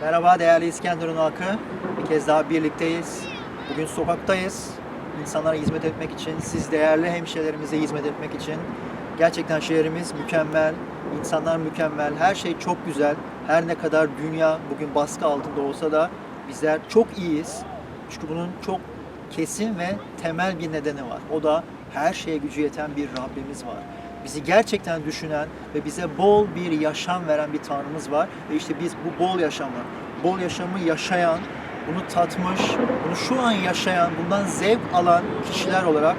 Merhaba değerli İskenderun halkı. Bir kez daha birlikteyiz. Bugün sokaktayız. İnsanlara hizmet etmek için, siz değerli hemşehrilerimize hizmet etmek için. Gerçekten şehrimiz mükemmel, insanlar mükemmel, her şey çok güzel. Her ne kadar dünya bugün baskı altında olsa da bizler çok iyiyiz. Çünkü bunun çok kesin ve temel bir nedeni var. O da her şeye gücü yeten bir Rabbimiz var. Bizi gerçekten düşünen ve bize bol bir yaşam veren bir Tanrımız var. Ve işte biz bu bol yaşamı, bol yaşamı yaşayan, bunu tatmış, bunu şu an yaşayan, bundan zevk alan kişiler olarak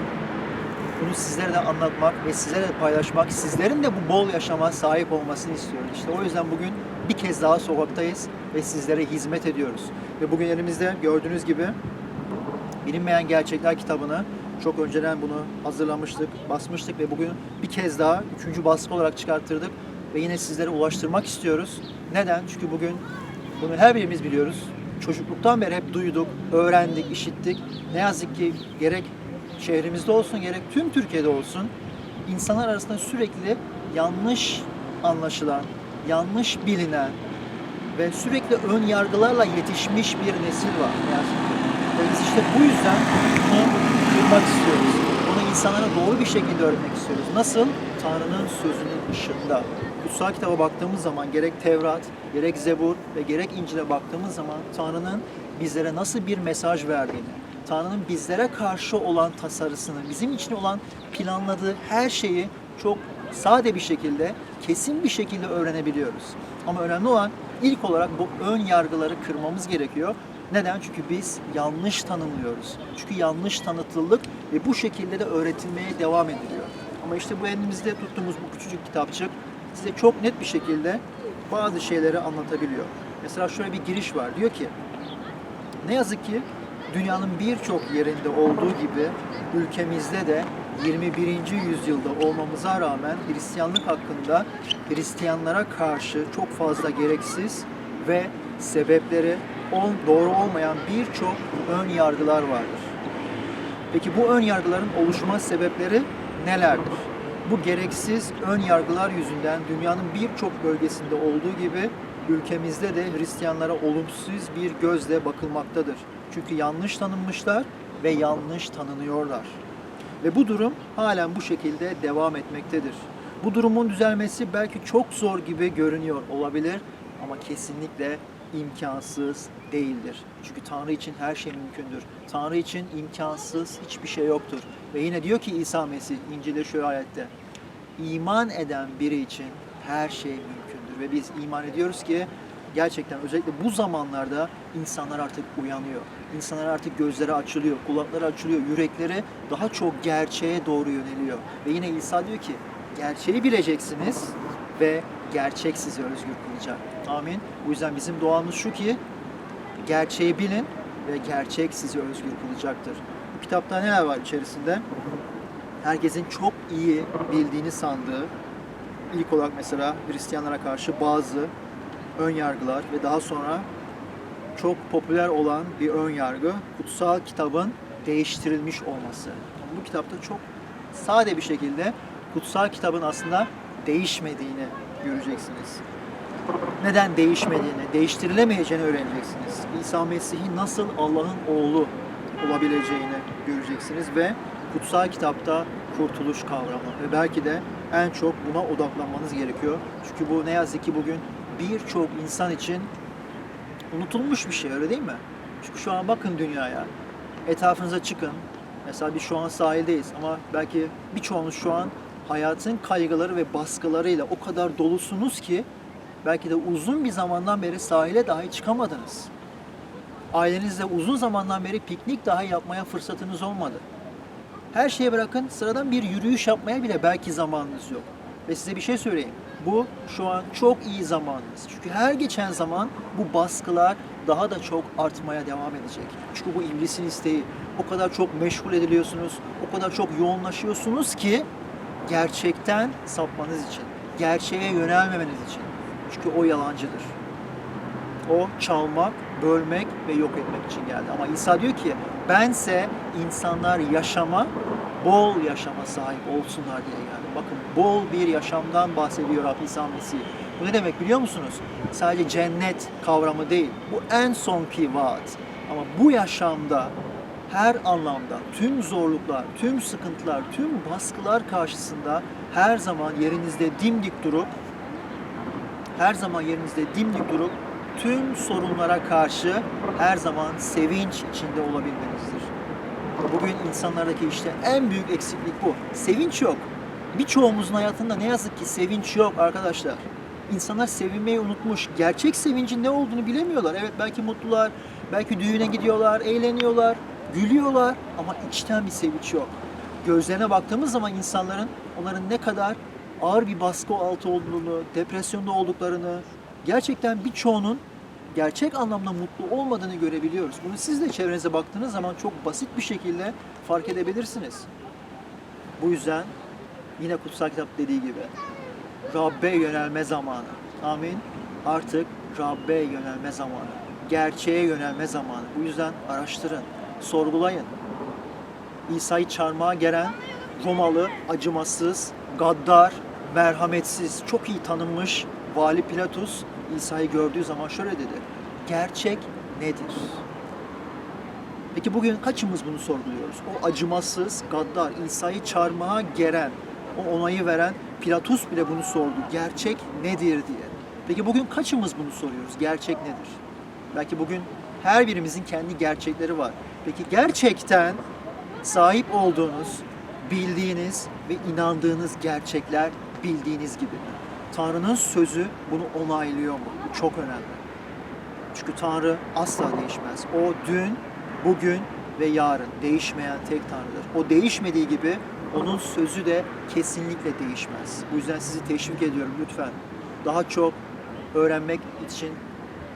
bunu sizlere de anlatmak ve sizlere de paylaşmak, sizlerin de bu bol yaşama sahip olmasını istiyoruz. İşte o yüzden bugün bir kez daha sokaktayız ve sizlere hizmet ediyoruz. Ve bugün elimizde gördüğünüz gibi Bilinmeyen Gerçekler kitabını çok önceden bunu hazırlamıştık, basmıştık ve bugün bir kez daha üçüncü baskı olarak çıkarttırdık ve yine sizlere ulaştırmak istiyoruz. Neden? Çünkü bugün bunu her birimiz biliyoruz. Çocukluktan beri hep duyduk, öğrendik, işittik. Ne yazık ki gerek şehrimizde olsun gerek tüm Türkiye'de olsun insanlar arasında sürekli yanlış anlaşılan, yanlış bilinen ve sürekli ön yargılarla yetişmiş bir nesil var. Ne yazık ki. Ve biz işte bu yüzden bunu kırmak istiyoruz. Bunu insanlara doğru bir şekilde öğretmek istiyoruz. Nasıl? Tanrı'nın sözünün ışığında. Kutsal kitaba baktığımız zaman gerek Tevrat, gerek Zebur ve gerek İncil'e baktığımız zaman Tanrı'nın bizlere nasıl bir mesaj verdiğini, Tanrı'nın bizlere karşı olan tasarısını, bizim için olan planladığı her şeyi çok sade bir şekilde, kesin bir şekilde öğrenebiliyoruz. Ama önemli olan ilk olarak bu ön yargıları kırmamız gerekiyor. Neden? Çünkü biz yanlış tanımlıyoruz. Çünkü yanlış tanıtıldık ve bu şekilde de öğretilmeye devam ediliyor. Ama işte bu elimizde tuttuğumuz bu küçücük kitapçık size çok net bir şekilde bazı şeyleri anlatabiliyor. Mesela şöyle bir giriş var. Diyor ki ne yazık ki dünyanın birçok yerinde olduğu gibi ülkemizde de 21. yüzyılda olmamıza rağmen Hristiyanlık hakkında Hristiyanlara karşı çok fazla gereksiz ve sebepleri ol- doğru olmayan birçok ön yargılar vardır. Peki bu ön yargıların oluşma sebepleri nelerdir? Bu gereksiz ön yargılar yüzünden dünyanın birçok bölgesinde olduğu gibi ülkemizde de Hristiyanlara olumsuz bir gözle bakılmaktadır. Çünkü yanlış tanınmışlar ve yanlış tanınıyorlar. Ve bu durum halen bu şekilde devam etmektedir. Bu durumun düzelmesi belki çok zor gibi görünüyor olabilir ama kesinlikle imkansız değildir. Çünkü Tanrı için her şey mümkündür. Tanrı için imkansız hiçbir şey yoktur. Ve yine diyor ki İsa Mesih İncil'de şu ayette iman eden biri için her şey mümkündür. Ve biz iman ediyoruz ki gerçekten özellikle bu zamanlarda insanlar artık uyanıyor. İnsanlar artık gözleri açılıyor, kulakları açılıyor, yürekleri daha çok gerçeğe doğru yöneliyor. Ve yine İsa diyor ki gerçeği bileceksiniz ve gerçek sizi özgür kılacak. Amin. Bu yüzden bizim duamız şu ki gerçeği bilin ve gerçek sizi özgür kılacaktır. Bu kitapta neler var içerisinde? Herkesin çok iyi bildiğini sandığı ilk olarak mesela Hristiyanlara karşı bazı ön yargılar ve daha sonra çok popüler olan bir ön yargı kutsal kitabın değiştirilmiş olması. Bu kitapta çok sade bir şekilde kutsal kitabın aslında değişmediğini göreceksiniz. Neden değişmediğini, değiştirilemeyeceğini öğreneceksiniz. İsa Mesih'in nasıl Allah'ın oğlu olabileceğini göreceksiniz ve kutsal kitapta kurtuluş kavramı ve belki de en çok buna odaklanmanız gerekiyor. Çünkü bu ne yazık ki bugün birçok insan için unutulmuş bir şey öyle değil mi? Çünkü şu an bakın dünyaya. Etrafınıza çıkın. Mesela biz şu an sahildeyiz ama belki birçoğunuz şu an hayatın kaygıları ve baskılarıyla o kadar dolusunuz ki belki de uzun bir zamandan beri sahile dahi çıkamadınız. Ailenizle uzun zamandan beri piknik dahi yapmaya fırsatınız olmadı. Her şeyi bırakın sıradan bir yürüyüş yapmaya bile belki zamanınız yok. Ve size bir şey söyleyeyim. Bu şu an çok iyi zamanınız. Çünkü her geçen zaman bu baskılar daha da çok artmaya devam edecek. Çünkü bu iblisin isteği. O kadar çok meşgul ediliyorsunuz, o kadar çok yoğunlaşıyorsunuz ki gerçekten sapmanız için, gerçeğe yönelmemeniz için. Çünkü o yalancıdır. O çalmak, bölmek ve yok etmek için geldi. Ama İsa diyor ki bense insanlar yaşama, bol yaşama sahip olsunlar diye geldi. Bakın bol bir yaşamdan bahsediyor Rab İsa Mesih. Bu ne demek biliyor musunuz? Sadece cennet kavramı değil. Bu en sonki vaat. Ama bu yaşamda her anlamda tüm zorluklar, tüm sıkıntılar, tüm baskılar karşısında her zaman yerinizde dimdik durup her zaman yerinizde dimdik durup tüm sorunlara karşı her zaman sevinç içinde olabilmenizdir. Bugün insanlardaki işte en büyük eksiklik bu. Sevinç yok. Birçoğumuzun hayatında ne yazık ki sevinç yok arkadaşlar. İnsanlar sevinmeyi unutmuş. Gerçek sevincin ne olduğunu bilemiyorlar. Evet belki mutlular, belki düğüne gidiyorlar, eğleniyorlar, gülüyorlar ama içten bir sevinç yok. Gözlerine baktığımız zaman insanların onların ne kadar ağır bir baskı altı olduğunu, depresyonda olduklarını, gerçekten birçoğunun gerçek anlamda mutlu olmadığını görebiliyoruz. Bunu siz de çevrenize baktığınız zaman çok basit bir şekilde fark edebilirsiniz. Bu yüzden yine kutsal kitap dediği gibi Rabbe yönelme zamanı. Amin. Artık Rabbe yönelme zamanı. Gerçeğe yönelme zamanı. Bu yüzden araştırın, sorgulayın. İsa'yı çarmıha gelen Romalı, acımasız, gaddar, merhametsiz, çok iyi tanınmış Vali Pilatus İsa'yı gördüğü zaman şöyle dedi. Gerçek nedir? Peki bugün kaçımız bunu sorguluyoruz? O acımasız, gaddar, İsa'yı çarmıha geren, o onayı veren Pilatus bile bunu sordu. Gerçek nedir diye. Peki bugün kaçımız bunu soruyoruz? Gerçek nedir? Belki bugün her birimizin kendi gerçekleri var. Peki gerçekten sahip olduğunuz, bildiğiniz ve inandığınız gerçekler bildiğiniz gibi? Tanrı'nın sözü bunu onaylıyor mu? Bu çok önemli. Çünkü Tanrı asla değişmez. O dün, bugün ve yarın değişmeyen tek Tanrı'dır. O değişmediği gibi onun sözü de kesinlikle değişmez. Bu yüzden sizi teşvik ediyorum lütfen. Daha çok öğrenmek için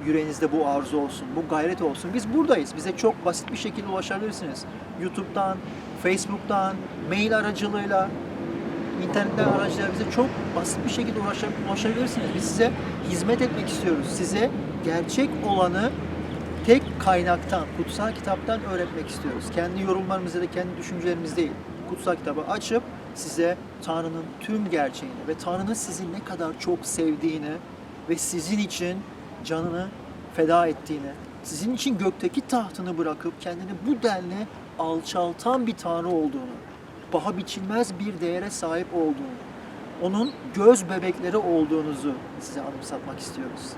yüreğinizde bu arzu olsun, bu gayret olsun. Biz buradayız. Bize çok basit bir şekilde ulaşabilirsiniz. YouTube'dan, Facebook'tan, mail aracılığıyla, internetten aracılığıyla bize çok basit bir şekilde ulaşa- ulaşabilirsiniz. Biz size hizmet etmek istiyoruz. Size gerçek olanı tek kaynaktan, kutsal kitaptan öğretmek istiyoruz. Kendi yorumlarımızı da kendi düşüncelerimiz değil. Kutsal kitabı açıp size Tanrı'nın tüm gerçeğini ve Tanrı'nın sizi ne kadar çok sevdiğini ve sizin için canını feda ettiğini, sizin için gökteki tahtını bırakıp kendini bu denli alçaltan bir Tanrı olduğunu, paha biçilmez bir değere sahip olduğunu, onun göz bebekleri olduğunuzu size anımsatmak istiyoruz.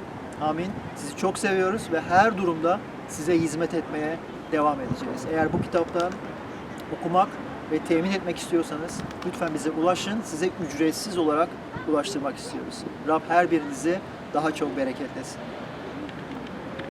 Amin. Sizi çok seviyoruz ve her durumda size hizmet etmeye devam edeceğiz. Eğer bu kitaptan okumak ve temin etmek istiyorsanız lütfen bize ulaşın. Size ücretsiz olarak ulaştırmak istiyoruz. Rab her birinizi daha çok bereketlesin.